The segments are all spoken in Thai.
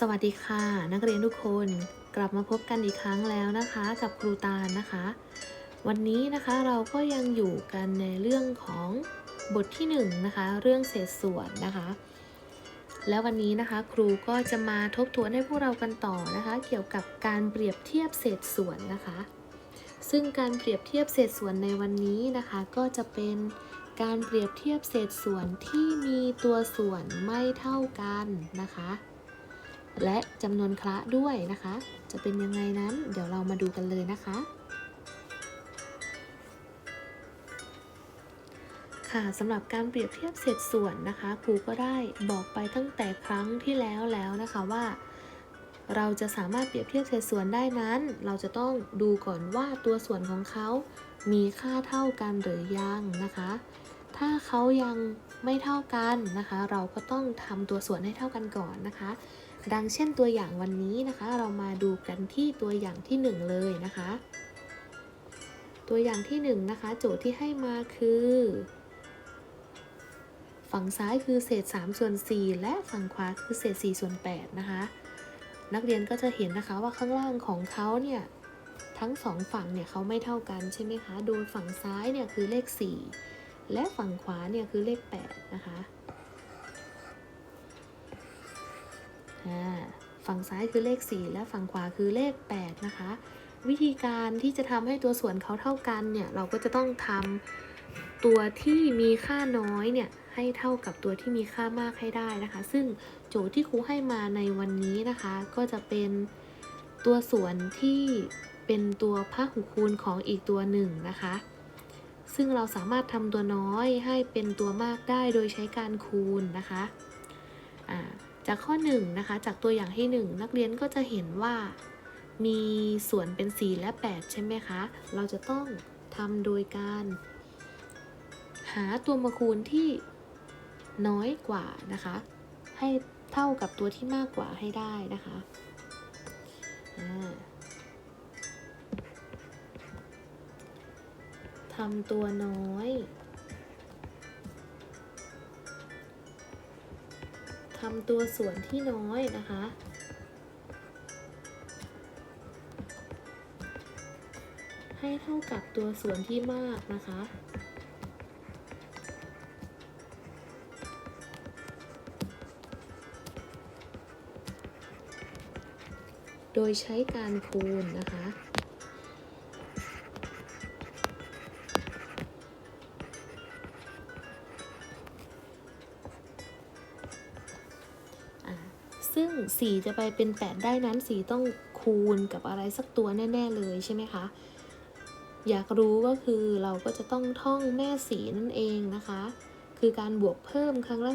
สวัสดีค่ะ นักเรียนทุกคนกลับมาพบกันอีกครั้งแล้วนะคะ กับครูตาลนะคะ วันนี้นะคะเราก็ยังอยู่กันในเรื่องของบทที่1นงนะคะ เรื่องเศษส่วนนะคะ แล้ววันนี้นะคะครูก็จะมาทบทวนให้พวกเรากันต่อนะคะ เกี่ยวกับการเปรียบเทียบเศษส่วนนะคะ ซึ่งการเปรียบเทียบเศษส่วนในวันนี้นะคะ ก็จะเป็นการเปรียบเทียบเศษส่วนที่มีตัวส่วนไม่เท่ากันนะคะ และจำนวนคละด้วยนะคะ จะเป็นยังไงนั้น เดี๋ยวเรามาดูกันเลยนะคะ ค่ะสำหรับการเปรียบเทียบเศษส่วนนะคะครูก็ได้บอกไปตั้งแต่ครั้งที่แล้วแล้วนะคะว่า เราจะสามารถเปรียบเทียบเศษส่วนได้นั้น เราจะต้องดูก่อนว่าตัวส่วนของเขามีค่าเท่ากันหรือยังนะคะ ถ้าเขายังไม่เท่ากันนะคะ เราก็ต้องทำตัวส่วนให้เท่ากันก่อนนะคะ ดังเช่นตัวอย่างวันนี้นะคะ เรามาดูกันที่ตัวอย่างที่ 1 เลยนะคะ ตัวอย่างที่1นงนะคะ โจทย์ที่ให้มาคือ ฝั่งซ้ายคือเศษ3ส่วน4และฝั่งขวาคือเศษ4ส่วน8นะคะ นักเรียนก็จะเห็นนะคะว่าข้างล่างของเขาเนี่ยทั้งสองฝั่งเนี่ยเขาไม่เท่ากันใช่ไหมคะ โดยฝั่งซ้ายเนี่ยคือเลข 4 และฝั่งขวาเนี่ยคือเลข 8 นะคะ ฝั่งซ้ายคือเลข 4 และฝั่งขวาคือเลข 8 นะคะ วิธีการที่จะทำให้ตัวส่วนเขาเท่ากันเนี่ย เราก็จะต้องทำตัวที่มีค่าน้อยเนี่ยให้เท่ากับตัวที่มีค่ามากให้ได้นะคะ ซึ่งโจทย์ที่ครูให้มาในวันนี้นะคะ ก็จะเป็นตัวส่วนที่เป็นตัวพหุคูณของอีกตัวหนึ่งนะคะ ซึ่งเราสามารถทำตัวน้อยให้เป็นตัวมากได้โดยใช้การคูณนะคะ อ่า จากข้อ1นนะคะจากตัวอย่างที่ 1 นักเรียนก็จะเห็นว่ามีส่วนเป็น 4 และ 8 ใช่ไหมคะ เราจะต้องทำโดยการ หาตัวมาคูณที่น้อยกว่านะคะ ให้เท่ากับตัวที่มากกว่าให้ได้นะคะทำตัวน้อย ทำตัวส่วนที่น้อยนะคะ ให้เท่ากับตัวส่วนที่มากนะคะโดยใช้การคูณนะคะ ซึ่ง 4 จะไปเป็น 8 ได้นั้น 4 ต้องคูณกับอะไรสักตัวแน่ ๆ เลยใช่ไหมคะ อยากรู้ก็คือเราก็จะต้องท่องแม่สีนั่นเองนะคะ คือการบวกเพิ่มครั้งละ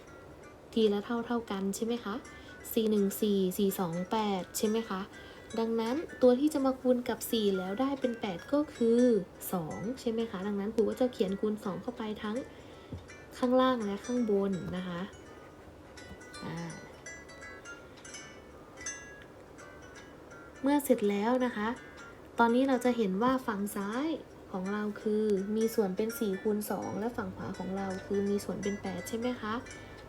4 ทีละเท่าเท่ากันใช่ไหมคะ 4 1 4 4 2 8 ใช่ไหมคะ ดังนั้นตัวที่จะมาคูณกับ 4 แล้วได้เป็น 8 ก็คือ 2 ใช่ไหมคะ ดังนั้นครูก็จะเขียนคูณ 2 เข้าไปทั้งข้างล่างและข้างบนนะคะ อ่า เมื่อเสร็จแล้วนะคะ ตอนนี้เราจะเห็นว่าฝั่งซ้ายของเราคือมีส่วนเป็น4คูณ2และฝั่งขวาของเราคือมีส่วนเป็น 8 ใช่ไหมคะ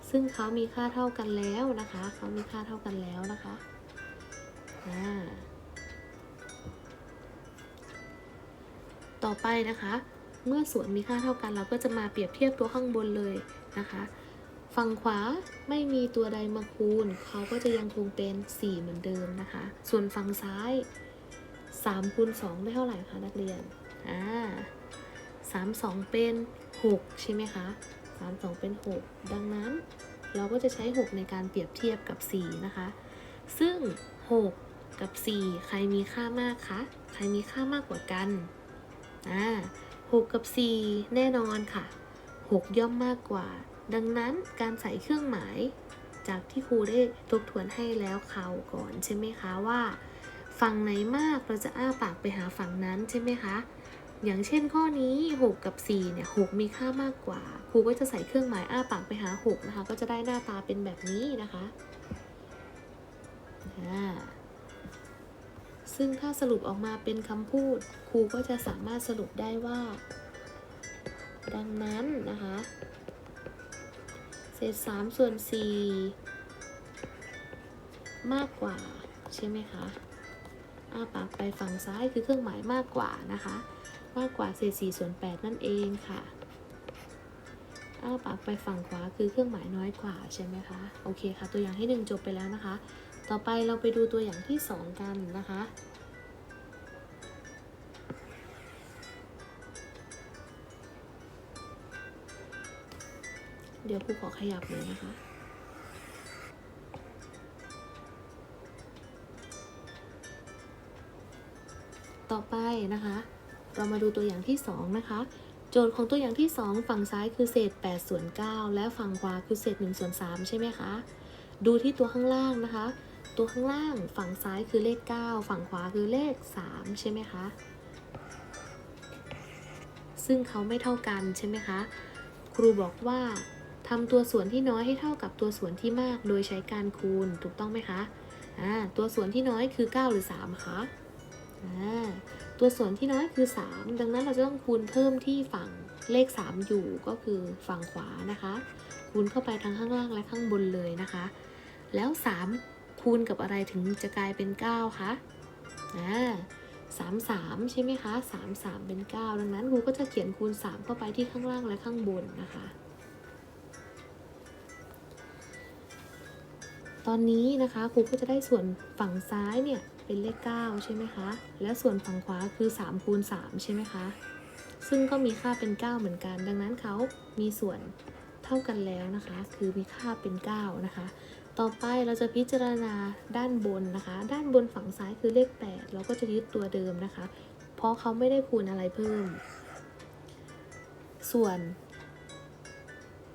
ซึ่งเขามีค่าเท่ากันแล้วนะคะ เขามีค่าเท่ากันแล้วนะคะต่อไปนะคะ เมื่อส่วนมีค่าเท่ากันเราก็จะมาเปรียบเทียบตัวข้างบนเลยนะคะ ฝั่งขวาไม่มีตัวใดมาคูณ เขาก็จะยังคงเป็น 4 เหมือนเดิมนะคะ ส่วนฝั่งซ้าย3คูณ2ได้เท่าไหร่คะนักเรียน อ่า3 2เป็น 6 ใช่ไหมคะ3 2เป็น 6 ดังนั้นเราก็จะใช้ 6 ในการเปรียบเทียบกับ 4 นะคะ ซึ่ง 6 กับ 4 ใครมีค่ามากคะ ใครมีค่ามากกว่ากัน อ่า6กับ 4 แน่นอนค่ะ 6 ย่อมมากกว่า ดังนั้นการใส่เครื่องหมายจากที่ครูได้ทบทวนให้แล้วเขาก่อนใช่ไหมคะว่า ฝั่งไหนมากเราจะอ้าปากไปหาฝั่งนั้นใช่ไหมคะ อย่างเช่นข้อนี้ 6 กับ 4 เนี่ย 6 มีค่ามากกว่า ครูก็จะใส่เครื่องหมายอ้าปากไปหา 6 นะคะ ก็จะได้หน้าตาเป็นแบบนี้นะคะซึ่งถ้าสรุปออกมาเป็นคำพูด ครูก็จะสามารถสรุปได้ว่า ดังนั้นนะคะ เศษ3ส่วน4มากกว่า ใช่ไหมคะอ้าปากไปฝั่งซ้ายคือเครื่องหมายมากกว่านะคะ มากกว่าเศษ4ส่วน8นั่นเองค่ะอ้าปากไปฝั่งขวาคือเครื่องหมายน้อยกว่าใช่ไหมคะโอเคค่ะ ตัวอย่างที่ 1 จบไปแล้วนะคะ ต่อไปเราไปดูตัวอย่างที่ 2 กันนะคะ เดี๋ยวครูขอขยับเลยนะคะ ต่อไปนะคะ เรามาดูตัวอย่างที่ 2 นะคะ โจทย์ของตัวอย่างที่ 2 ฝั่งซ้ายคือเศษ8ส่วน9และฝั่งขวาคือเศษ1ส่วน3ใช่ไหมคะ ดูที่ตัวข้างล่างนะคะ ตัวข้างล่างฝั่งซ้ายคือเลข 9 ฝั่งขวาคือเลข 3 ใช่ไหมคะซึ่งเขาไม่เท่ากันใช่ไหมคะ ครูบอกว่า ทำตัวส่วนที่น้อยให้เท่ากับตัวส่วนที่มาก โดยใช้การคูณ ถูกต้องไหมคะอ่าตัวส่วนที่น้อยคือ 9 หรือ3คะอ่าตัวส่วนที่น้อยคือ 3 ดังนั้นเราจะต้องคูณเพิ่มที่ฝั่งเลข 3 อยู่ก็คือฝั่งขวานะคะ คูณเข้าไปทั้งข้างล่างและข้างบนเลยนะคะ แล้ว 3 คูณกับอะไรถึงจะกลายเป็น 9 คะอ่าสามสามใช่ไหมคะสามสามเป็น9ดังนั้นครูก็จะเขียนคูณ3เข้าไปที่ข้างล่างและข้างบนนะคะ ตอนนี้นะคะครูก็จะได้ส่วนฝั่งซ้ายเนี่ยเป็นเลข 9 ใช่ไหมคะ และส่วนฝั่งขวาคือ3คูณ3ใช่ไหมคะ ซึ่งก็มีค่าเป็น 9 เหมือนกัน ดังนั้นเขามีส่วนเท่ากันแล้วนะคะ คือมีค่าเป็น 9 นะคะ ต่อไปเราจะพิจารณาด้านบนนะคะ ด้านบนฝั่งซ้ายคือเลข 8 เราก็จะยึดตัวเดิมนะคะ เพราะเขาไม่ได้คูณอะไรเพิ่ม ส่วน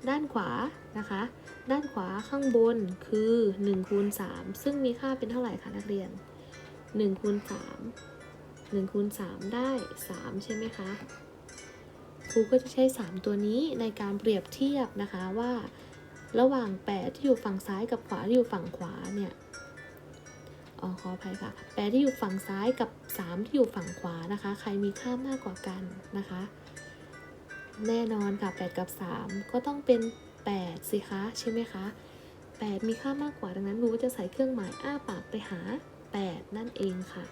ด้านขวานะคะ ด้านขวาข้างบนคือ1คูณ3ซึ่งมีค่าเป็นเท่าไหร่คะนักเรียน1คูณ3 1คูณ3ได้ 3 ใช่ไหมคะ ครูก็จะใช้ 3 ตัวนี้ในการเปรียบเทียบนะคะว่า ระหว่าง 8 ที่อยู่ฝั่งซ้ายกับขวาที่อยู่ฝั่งขวาเนี่ยอ๋อขออภัยค่ะ8ที่อยู่ฝั่งซ้ายกับ 3 ที่อยู่ฝั่งขวานะคะ ใครมีค่ามากกว่ากันนะคะ แน่นอนค่ะ 8 กับ 3 ก็ต้องเป็น 8 สิคะใช่ไหมคะ 8 มีค่ามากกว่าดังนั้นรูก็จะใส่เครื่องหมายอ้าปากไปหา 8 นั่นเองค่ะ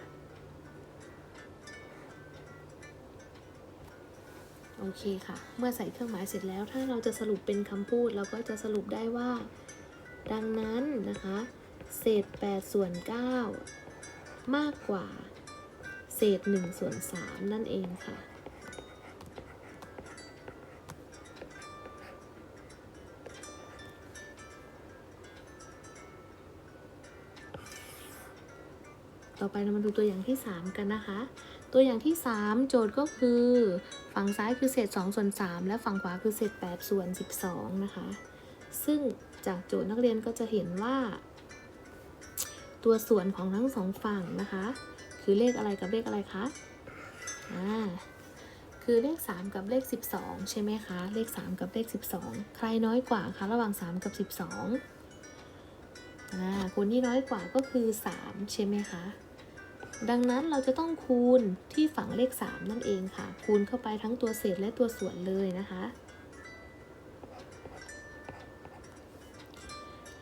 โอเคค่ะ เมื่อใส่เครื่องหมายเสร็จแล้วถ้าเราจะสรุปเป็นคำพูด เราก็จะสรุปได้ว่า ดังนั้นนะคะ เศษ 8 ส่วน 9 มากกว่า เศษ 1 ส่วน 3 นั่นเองค่ะ ต่อไปเรามาดูตัวอย่างที่ 3 กันนะคะ ตัวอย่างที่ 3 โจทย์ก็คือ ฝั่งซ้ายคือเศษ2ส่วน3และฝั่งขวาคือเศษ8ส่วน12 นะคะ ซึ่งจากโจทย์นักเรียนก็จะเห็นว่า ตัวส่วนของทั้งสองฝั่งนะคะ คือเลขอะไรกับเลขอะไรคะอ่าคือเลข 3 กับเลข 12 ใช่ไหมคะ เลข 3 กับเลข 12 ใครน้อยกว่าคะระหว่าง 3 กับ 12อ่าคนที่น้อยกว่าก็คือ 3 ใช่ไหมคะ ดังนั้นเราจะต้องคูณที่ฝั่งเลข 3 นั่นเองค่ะ คูณเข้าไปทั้งตัวเศษและตัวส่วนเลยนะคะ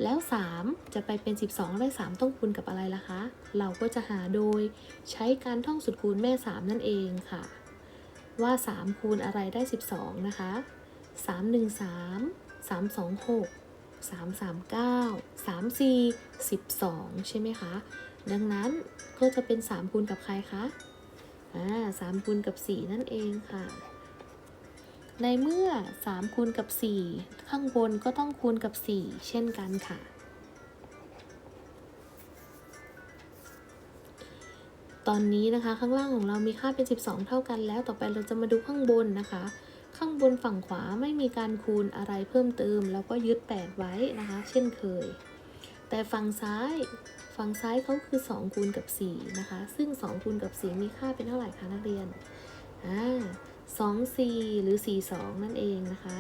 แล้ว 3 จะไปเป็น 12ได้3ต้องคูณกับอะไรล่ะคะ เราก็จะหาโดยใช้การท่องสูตรคูณแม่ 3 นั่นเองค่ะ ว่า 3 คูณอะไรได้ 12 นะคะ 3 1 3 3 2 6 3 3 9 3 4 12 ใช่ไหมคะ ดังนั้นก็จะเป็น3คูณกับใครคะอ่า3คูณกับ 4 นั่นเองค่ะ ในเมื่อ3คูณกับ 4 ข้างบนก็ต้องคูณกับ 4 เช่นกันค่ะ ตอนนี้นะคะข้างล่างของเรามีค่าเป็น 12 เท่ากันแล้ว ต่อไปเราจะมาดูข้างบนนะคะ ข้างบนฝั่งขวาไม่มีการคูณอะไรเพิ่มเติม แล้วก็ยึด 8 ไว้นะคะ เช่นเคย แต่ฝั่งซ้าย ฝั่งซ้ายเขาคือ2คูณกับ4นะคะ ซึ่ง2คูณกับ4มีค่าเป็นเท่าไหร่คะนักเรียนอ่า2 4หรือ4 2นั่นเองนะคะ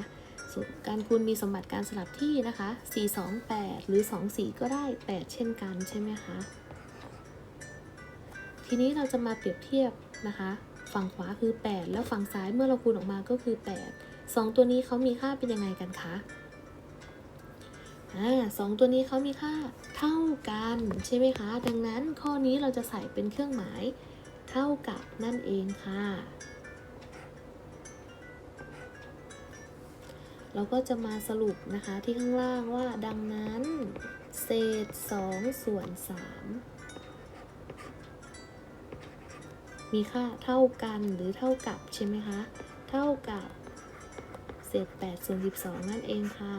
ส่วนการคูณมีสมบัติการสลับที่นะคะ4 2 8หรือ2 4ก็ได้8เช่นกันใช่ไหมคะ ทีนี้เราจะมาเปรียบเทียบนะคะ ฝั่งขวาคือ 8 แล้วฝั่งซ้ายเมื่อเราคูณออกมาก็คือ 8 2 ตัวนี้เขามีค่าเป็นยังไงกันคะ อ่าสองตัวนี้เขามีค่าเท่ากันใช่ไหมคะ ดังนั้นข้อนี้เราจะใส่เป็นเครื่องหมายเท่ากับนั่นเองค่ะ เราก็จะมาสรุปนะคะที่ข้างล่างว่าดังนั้น เศษ 2 ส่วน 3 มีค่าเท่ากันหรือเท่ากับใช่ไหมคะ เท่ากับ เศษ8ส่วน 12 นั่นเองค่ะ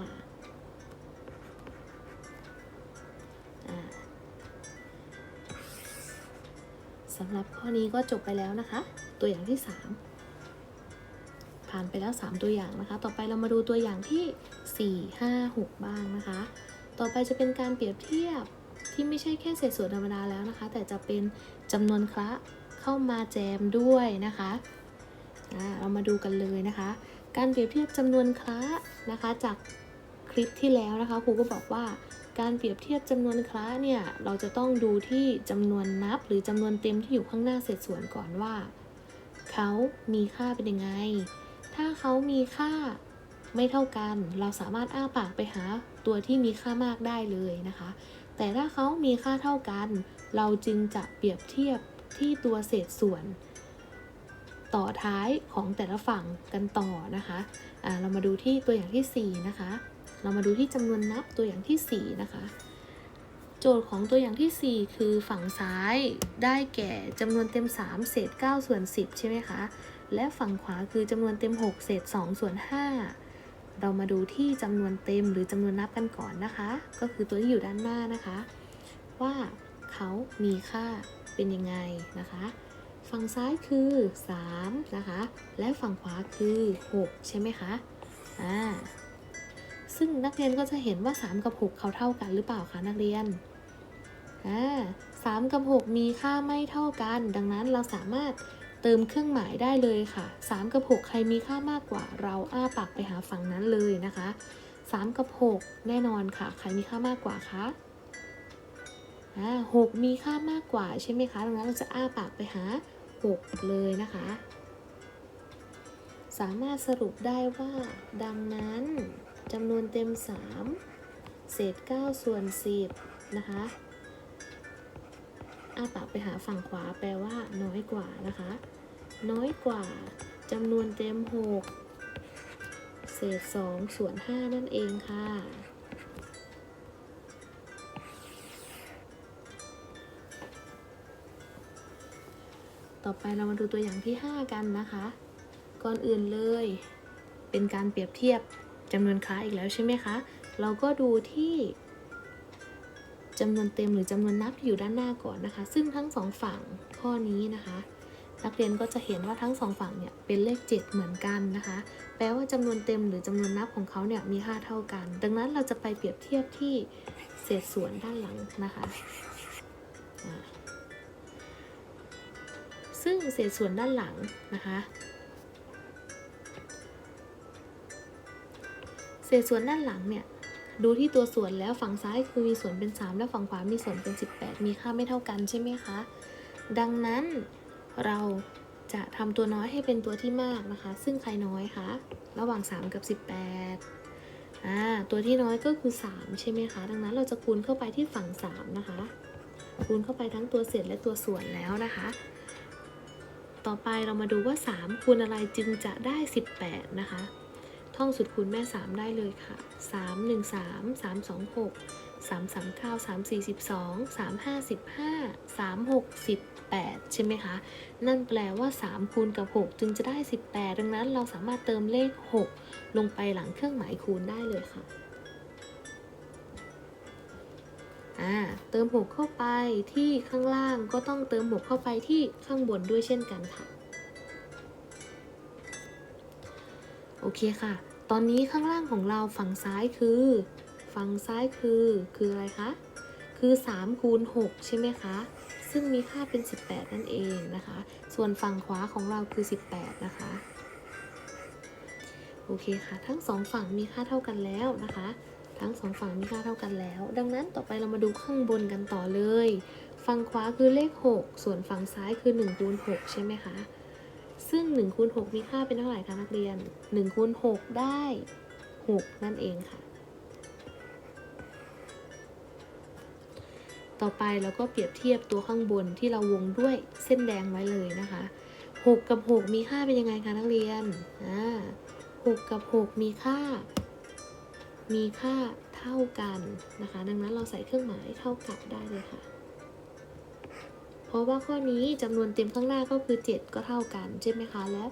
สำหรับข้อนี้ก็จบไปแล้วนะคะ ตัวอย่างที่ 3 ผ่านไปแล้ว 3 ตัวอย่างนะคะ ต่อไปเรามาดูตัวอย่างที่ 4 5 6 บ้างนะคะ ต่อไปจะเป็นการเปรียบเทียบที่ไม่ใช่แค่เศษส่วนธรรมดาแล้วนะคะ แต่จะเป็นจำนวนคละเข้ามาแจมด้วยนะคะเรามาดูกันเลยนะคะ การเปรียบเทียบจำนวนคละนะคะจากคลิปที่แล้วนะคะครูก็บอกว่า การเปรียบเทียบจำนวนคละเนี่ยเราจะต้องดูที่จำนวนนับหรือจำนวนเต็มที่อยู่ข้างหน้าเศษส่วนก่อนว่า เขามีค่าเป็นยังไง ถ้าเขามีค่าไม่เท่ากัน เราสามารถอ้าปากไปหาตัวที่มีค่ามากได้เลยนะคะ แต่ถ้าเขามีค่าเท่ากัน เราจึงจะเปรียบเทียบที่ตัวเศษส่วน ต่อท้ายของแต่ละฝั่งกันต่อนะคะะเรามาดูที่ตัวอย่างที่ 4 นะคะ เรามาดูที่จำนวนนับตัวอย่างที่ 4 นะคะ โจทย์ของตัวอย่างที่ 4 คือฝั่งซ้ายได้แก่จำนวนเต็ม 3 เศษ 9 ส่วน 10 ใช่ไหมคะ และฝั่งขวาคือจำนวนเต็ม 6 เศษ 2 ส่วน 5 เรามาดูที่จำนวนเต็มหรือจำนวนนับกันก่อนนะคะ ก็คือตัวที่อยู่ด้านหน้านะคะ ว่าเขามีค่าเป็นยังไงนะคะ ฝั่งซ้ายคือ 3 นะคะ และฝั่งขวาคือ 6 ใช่ไหมคะ อ่า ซึ่งนักเรียนก็จะเห็นว่า 3 กับ 6 เขาเท่ากันหรือเปล่าคะนักเรียนอ่าสามกับ 6 มีค่าไม่เท่ากัน ดังนั้นเราสามารถเติมเครื่องหมายได้เลยค่ะ 3 กับ 6 ใครมีค่ามากกว่า เราอ้าปากไปหาฝั่งนั้นเลยนะคะ 3 กับ 6 แน่นอนค่ะ ใครมีค่ามากกว่าคะอ่าหกมีค่ามากกว่าใช่ไหมคะ ดังนั้นเราจะอ้าปากไปหา 6 เลยนะคะ สามารถสรุปได้ว่า ดังนั้น จำนวนเต็ม 3 เศษ 9 ส่วน 10 นะคะอ้าปากไปหาฝั่งขวาแปลว่า น้อยกว่านะคะ น้อยกว่าจำนวนเต็ม 6 เศษ 2 ส่วน 5 นั่นเองค่ะต่อไปเรามาดูตัวอย่างที่ 5 กันนะคะ ก่อนอื่นเลย เป็นการเปรียบเทียบ จำนวนค้าอีกแล้วใช่ไหมคะ เราก็ดูที่จำนวนเต็มหรือจำนวนนับที่อยู่ด้านหน้าก่อนนะคะ ซึ่งทั้งสองฝั่งข้อนี้นะคะ นักเรียนก็จะเห็นว่าทั้งสองฝั่งเนี่ยเป็นเลข 7 เหมือนกันนะคะ แปลว่าจำนวนเต็มหรือจำนวนนับของเขาเนี่ยมีค่าเท่ากัน ดังนั้นเราจะไปเปรียบเทียบที่เศษส่วนด้านหลังนะคะซึ่งเศษส่วนด้านหลังนะคะ ศษส่วนด้านหลังเนี่ยดูที่ตัวส่วนแล้วฝั่งซ้ายคือมีส่วนเป็น 3 และฝั่งขวามีส่วนเป็น 18 มีค่าไม่เท่ากันใช่ไหมคะ ดังนั้นเราจะทำตัวน้อยให้เป็นตัวที่มากนะคะ ซึ่งใครน้อยคะระหว่าง 3 กับ 18อ่าตัวที่น้อยก็คือ 3 ใช่ไหมคะ ดังนั้นเราจะคูณเข้าไปที่ฝั่ง 3 นะคะ คูณเข้าไปทั้งตัวเศษและตัวส่วนแล้วนะคะ ต่อไปเรามาดูว่า 3 คูณอะไรจึงจะได้ 18 นะคะ ท่องสุดคูณแม่ 3 ได้เลยค่ะ 3 1 3 3 2 6 3 3 9 3 4 12 3 5 15 3 6 18 ใช่ไหมคะ นั่นแปลว่า 3 คูณกับ 6 จึงจะได้ 18 ดังนั้นเราสามารถเติมเลข 6 ลงไปหลังเครื่องหมายคูณได้เลยค่ะอ่าเติม 6 เข้าไปที่ข้างล่างก็ต้องเติม 6 เข้าไปที่ข้างบนด้วยเช่นกันค่ะ โอเคค่ะ ตอนนี้ข้างล่างของเราฝั่งซ้ายคือ ฝั่งซ้ายคือคืออะไรคะ คือ3คูณ6ใช่ไหมคะ ซึ่งมีค่าเป็น 18 นั่นเองนะคะ ส่วนฝั่งขวาของเราคือ 18 นะคะ โอเคค่ะ ทั้งสองฝั่งมีค่าเท่ากันแล้วนะคะ ทั้งสองฝั่งมีค่าเท่ากันแล้ว ดังนั้นต่อไปเรามาดูข้างบนกันต่อเลย ฝั่งขวาคือเลข 6 ส่วนฝั่งซ้ายคือ1คูณ6ใช่ไหมคะ ซึ่ง1คูณ6มีค่าเป็นเท่าไหร่คะนักเรียน1คูณ6ได้ 6 นั่นเองค่ะ ต่อไปเราก็เปรียบเทียบตัวข้างบนที่เราวงด้วยเส้นแดงไว้เลยนะคะ 6 กับ 6 มีค่าเป็นยังไงคะนักเรียนอ่า6กับ 6 มีค่า มีค่าเท่ากันนะคะ ดังนั้นเราใส่เครื่องหมายเท่ากับได้เลยค่ะ เพราะว่าข้อนี้จำนวนเต็มข้างหน้าก็คือ 7 ก็เท่ากันใช่ไหมคะ และ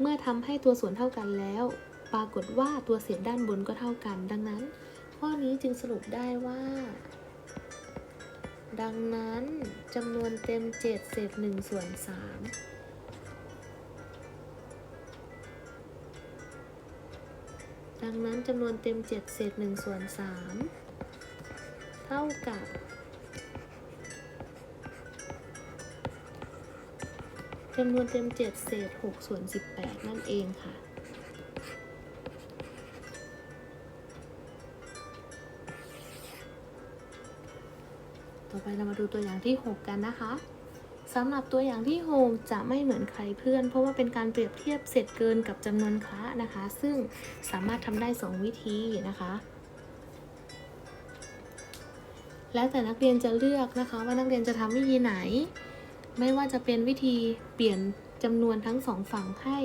เมื่อทำให้ตัวส่วนเท่ากันแล้ว ปรากฏว่าตัวเศษด้านบนก็เท่ากัน ดังนั้น ข้อนี้จึงสรุปได้ว่า ดังนั้นจำนวนเต็ม 7 เศษ1ส่วน3ดังนั้นจำนวนเต็ม 7 เศษ1ส่วน3เท่ากับ จำนวนเต็ม 7 เศษ6ส่วน 18 นั่นเองค่ะ ต่อไปเรามาดูตัวอย่างที่ 6 กันนะคะสำหรับตัวอย่างที่6จะไม่เหมือนใครเพื่อน เพราะว่าเป็นการเปรียบเทียบเศษเกินกับจำนวนคละนะคะ ซึ่งสามารถทำได้ 2 วิธีนะคะแล้วแต่นักเรียนจะเลือกนะคะว่านักเรียนจะทำวิธีไหน ไม่ว่าจะเป็นวิธีเปลี่ยนจำนวนทั้งสองฝั่งให้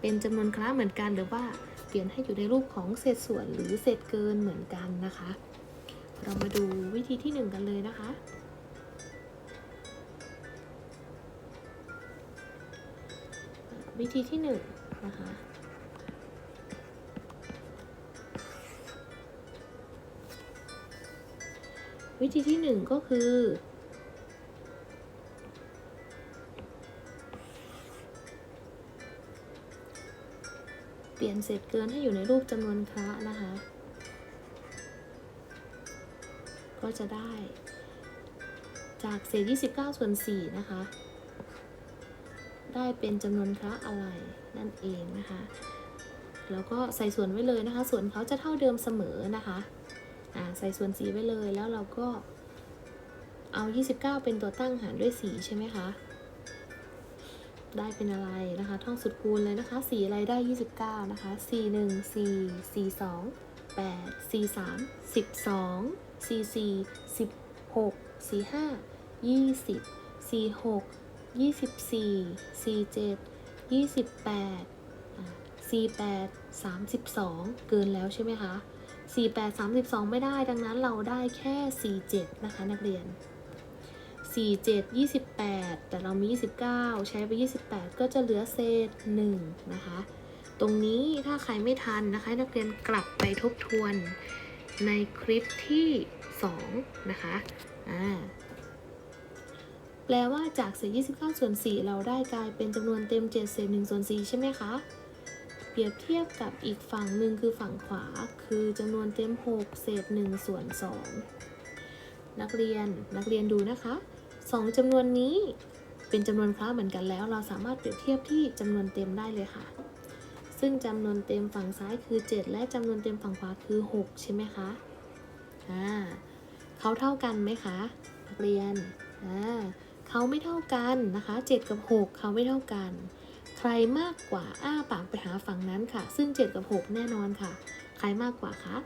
เป็นจำนวนคละเหมือนกันหรือว่าเปลี่ยนให้อยู่ในรูปของเศษส่วนหรือเศษเกินเหมือนกันนะคะ เรามาดูวิธีที่หนึ่งกันเลยนะคะ วิธีที่หนึ่งนะคะ วิธีที่หนึ่งก็คือ ปลี่ยนเศษเกินให้อยู่ในรูปจำนวนคละนะคะ ก็จะได้ จากเศษ 29 ส่วน 4 นะคะ ได้เป็นจำนวนคละอะไรนั่นเองนะคะ แล้วก็ใส่ส่วนไว้เลยนะคะ ส่วนเขาจะเท่าเดิมเสมอนะคะอ่าใส่ส่วนสีไว้เลยแล้วเราก็เอา 29 เป็นตัวตั้งหารด้วย 4 ใช่ไหมคะ ได้เป็นอะไรนะคะ ท่องสุดคูณเลยนะคะ สีอะไรได้ 29 นะคะ 4 1 4 4 2 8 4 3 12สี่สี่สิบหกสี่ห้ายี่สิบสี่หกยี่สิบสี่สี่เจ็ดยี่สิบแปดสี่แปดสามสิบสองเกินแล้วใช่ไหมคะสี่แปดสามสิบสองไม่ได้ดังนั้นเราได้แค่สี่เจ็ดนะคะนักเรียน สี่เจ็ดยี่สิบแปดแต่เรามียี่สิบเก้าใช้ไปยี่สิบแปดก็จะเหลือเศษหนึ่งนะคะ ตรงนี้ถ้าใครไม่ทันนะคะ นักเรียนกลับไปทบทวนในคลิปที่ 2 นะคะ อ่า แปลว่าจากเศษ 29 ส่วน 4 เราได้กลายเป็นจำนวนเต็ม 7 เศษ 1 ส่วน 4 ใช่ไหมคะ เปรียบเทียบกับอีกฝั่งหนึ่งคือฝั่งขวา คือจำนวนเต็ม 6 เศษ 1 ส่วน 2นักเรียน นักเรียนดูนะคะ 2จำนวนนี้เป็นจำนวนคล้าเหมือนกันแล้ว เราสามารถเปรียบเทียบที่จำนวนเต็มได้เลยค่ะ ซึ่งจำนวนเต็มฝั่งซ้ายคือ 7 และจำนวนเต็มฝั่งขวาคือ 6 ใช่ไหมคะอ่าเขาเท่ากันไหมคะนักเรียนอ่าเขาไม่เท่ากันนะคะ 7 กับ 6 เขาไม่เท่ากัน ใครมากกว่าอ้าปากไปหาฝั่งนั้นค่ะ ซึ่ง 7 กับ 6 แน่นอนค่ะ ใครมากกว่าคะ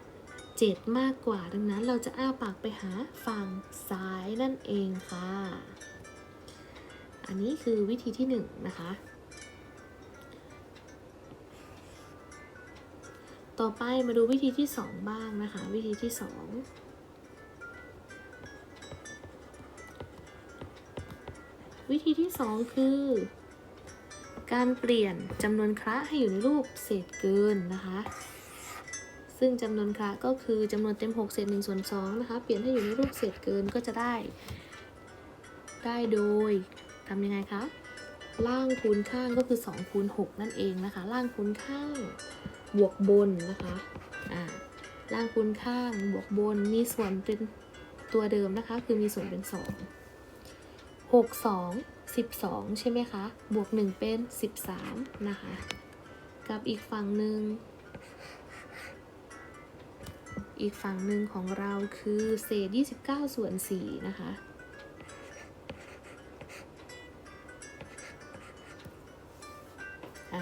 7 มากกว่า ดังนั้นเราจะอ้าปากไปหาฝั่งซ้ายนั่นเองค่ะ อันนี้คือวิธีที่ 1 นะคะ ต่อไปมาดูวิธีที่ 2 บ้างนะคะ วิธีที่ 2วิธีที่ 2 คือ การเปลี่ยนจำนวนคระให้อยู่ในรูปเศษเกินนะคะ ซึ่งจำนวนคระก็คือจำนวนเต็ม 6 เศษ1ส่วน2นะคะ เปลี่ยนให้อยู่ในรูปเศษเกินก็จะได้ ได้โดยทำยังไงคะ ล่างคูณข้างก็คือ2คูณ6นั่นเองนะคะ ล่างคูณข้างบวกบนนะคะอ่าล่างคูณข้างบวกบนมีส่วนเป็นตัวเดิมนะคะ คือมีส่วนเป็น 2 6 2 12 ใช่ไหมคะ บวก 1 เป็น 13 นะคะ กับอีกฝั่งหนึ่ง อีกฝั่งหนึ่งของเราคือเศษ 29 ส่วน 4 นะคะอ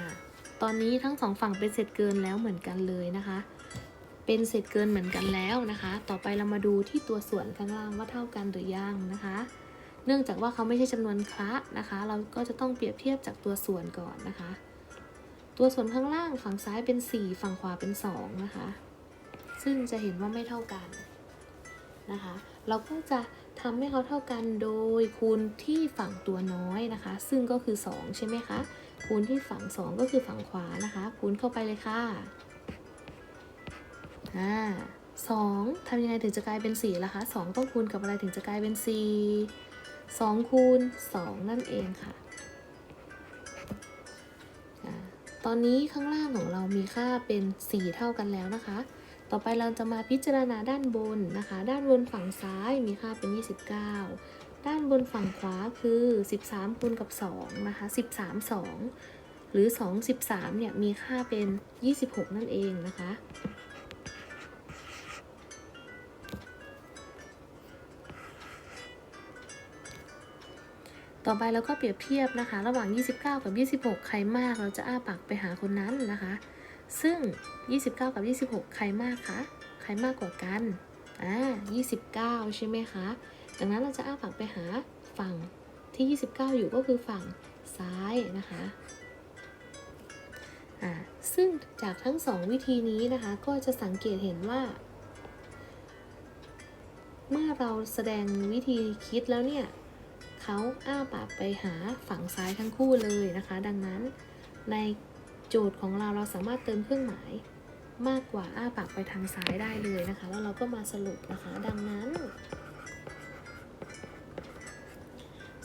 ตอนนี้ทั้งสองฝั่งเป็นเศษเกินแล้วเหมือนกันเลยนะคะเปเป็นเศษเกินเหมือนกันแล้วนะคะ ต่อไปเรามาดูที่ตัวส่วนข้างล่างว่าเท่ากันหรือยังนะคะ เนื่องจากว่าเขาไม่ใช่จำนวนคละนะคะ เราก็จะต้องเปรียบเทียบจากตัวส่วนก่อนนะคะ ตัวส่วนข้างล่างฝั่งซ้ายเป็น 4 ฝั่งขวาเป็น 2 นะคะ ซึ่งจะเห็นว่าไม่เท่ากันนะคะ เราก็จะทำให้เขาเท่ากันโดยคูณที่ฝั่งตัวน้อยนะคะ ซึ่งก็คือ 2 ใช่ไหมคะ คูณที่ฝั่ง 2 ก็คือฝั่งขวานะคะ คูณเข้าไปเลยค่ะอ่าสองทำยังไงถึงจะกลายเป็น4ล่ะคะ 2 ต้องคูณกับอะไรถึงจะกลายเป็น 4 2 คูณ 2 นั่นเองค่ะ ตอนนี้ข้างล่างของเรามีค่าเป็น 4 เท่ากันแล้วนะคะ ต่อไปเราจะมาพิจารณาด้านบนนะคะ ด้านบนฝั่งซ้ายมีค่าเป็น 29 ด้านบนฝั่งขวาคือ 13คูณกับ2นะคะ13 2 หรือ 2 13เนี่ยมีค่าเป็น 26 นั่นเองนะคะต่อไปเราก็เปรียบเทียบนะคะ ระหว่าง 29 กับ 26 ใครมากเราจะอ้าปากไปหาคนนั้นนะคะ ซึ่ง 29 กับ 26 ใครมากคะ ใครมากกว่ากัน อ่า 29 ใช่ไหมคะ ดังนั้นเราจะอ้าปากไปหาฝั่งที่ 29 อยู่ก็คือฝั่งซ้ายนะคะ อ่า ซึ่งจากทั้งสองวิธีนี้นะคะ ก็จะสังเกตเห็นว่า เมื่อเราแสดงวิธีคิดแล้วเนี่ยเขาอ้าปากไปหาฝั่งซ้ายทั้งคู่เลยนะคะ ดังนั้นใน โจทย์ของเราเราสามารถเติมเครื่องหมายมากกว่าอ้าปากไปทางซ้ายได้เลยนะคะ แล้วเราก็มาสรุปนะคะ ดังนั้น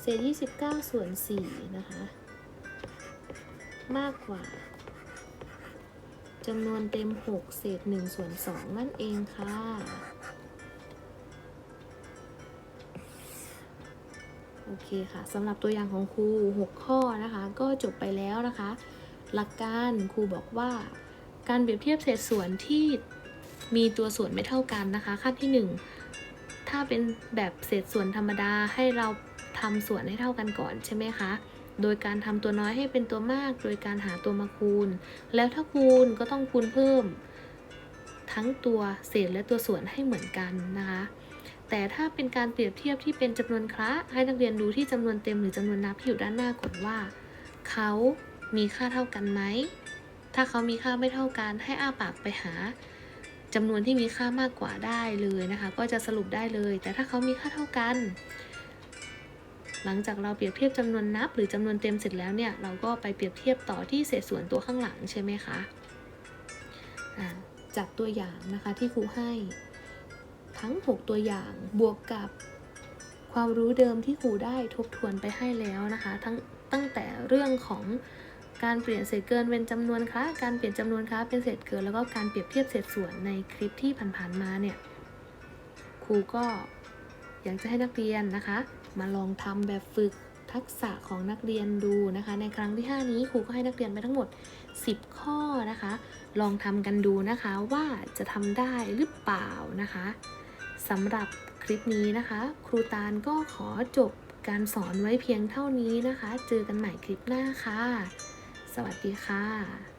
เศษ 29 ส่วน 4 นะคะ มากกว่าจำนวนเต็ม 6 เศษ 1 ส่วน 2 นั่นเองค่ะ โอเคค่ะสำหรับตัวอย่างของครู 6 ข้อนะคะ ก็จบไปแล้วนะคะ หลักการครูบอกว่า การเปรียบเทียบเศษส่วนที่มีตัวส่วนไม่เท่ากันนะคะ ขั้นที่ 1 ถ้าเป็นแบบเศษส่วนธรรมดาให้เราทำส่วนให้เท่ากันก่อนใช่ไหมคะ โดยการทำตัวน้อยให้เป็นตัวมาก โดยการหาตัวมาคูณ แล้วถ้าคูณก็ต้องคูณเพิ่ม ทั้งตัวเศษและตัวส่วนให้เหมือนกันนะคะ แต่ถ้าเป็นการเปรียบเทียบที่เป็นจำนวนคละให้นักเรียนดูที่จำนวนเต็มหรือจำนวนนับที่อยู่ด้านหน้าก่อนว่า เขา มีค่าเท่ากันไหม ถ้าเขามีค่าไม่เท่ากัน ให้อ้าปากไปหาจำนวนที่มีค่ามากกว่าได้เลยนะคะ ก็จะสรุปได้เลย แต่ถ้าเขามีค่าเท่ากัน หลังจากเราเปรียบเทียบจำนวนนับ หรือจำนวนเต็มเสร็จแล้วเนี่ย เราก็ไปเปรียบเทียบต่อที่เศษส่วนตัวข้างหลังใช่ไหมคะจากตัวอย่างนะคะที่ครูให้ ทั้ง 6 ตัวอย่างบวกกับความรู้เดิมที่ครูได้ทบทวนไปให้แล้วนะคะ ทั้งตั้งแต่เรื่องของ การเปลี่ยนเศษเกินเป็นจำนวนคละการเปลี่ยนจำนวนคละเป็นเศษเกิน แล้วก็การเปรียบเทียบเศษส่วนในคลิปที่ผ่านๆมาเนี่ยครูก็อยากจะให้นักเรียนนะคะ มาลองทำแบบฝึกทักษะของนักเรียนดูนะคะ ในครั้งที่ 5 นี้ครูก็ให้นักเรียนไปทั้งหมด 10 ข้อนะคะ ลองทำกันดูนะคะว่าจะทำได้หรือเปล่านะคะสำหรับคลิปนี้นะคะ ครูตาลก็ขอจบการสอนไว้เพียงเท่านี้นะคะ เจอกันใหม่คลิปหน้าค่ะ สวัสดีค่ะ